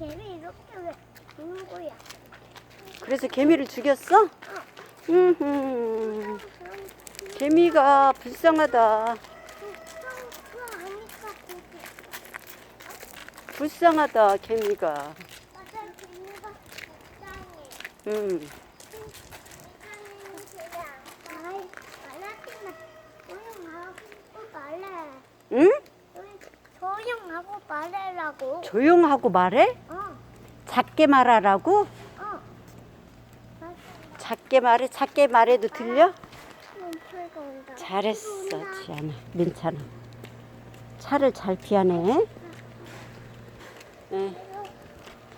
개미 이렇게 왜 죽는 거야? 그래서 개미를 죽였어? 음, 개미가 불쌍하다. 불쌍하다, 개미가. 음, 조용하고. 응? 조용하고 말해라고. 조용하고 말해? 어, 작게 말하라고? 어. 작게 말해? 작게 말해도 들려? 온다. 잘했어, 지안아. 민찬아. 차를 잘 피하네. 응,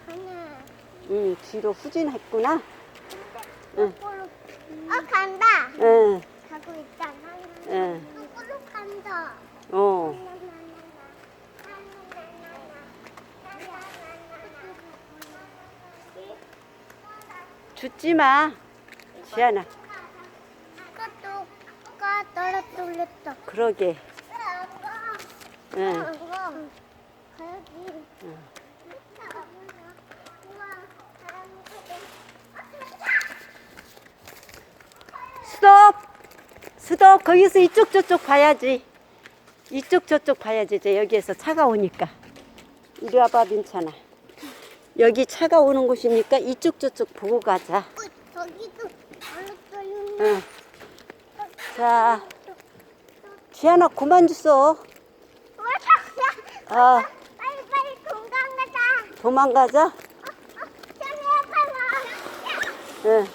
하나. 응, 뒤로 후진했구나. 응. 어, 간다. 응, 가고 있잖아. 응. 거꾸로 간다. 어. 죽지 마. 지안아. 까또 까 떨어뜨렸다. 그러게. 응. 가야지. 스톱! 스톱! 거기서 이쪽 저쪽 봐야지. 이쪽 저쪽 봐야지. 이제 여기에서 차가 오니까. 이리 와봐, 민찬아. 여기 차가 오는 곳이니까 이쪽 저쪽 보고 가자. 어, 저기도. 응. 자, 지안아, 그만 주소. 아, 빨리 빨리 공간 가자. 도망가자. 어, 어, 저기. 응.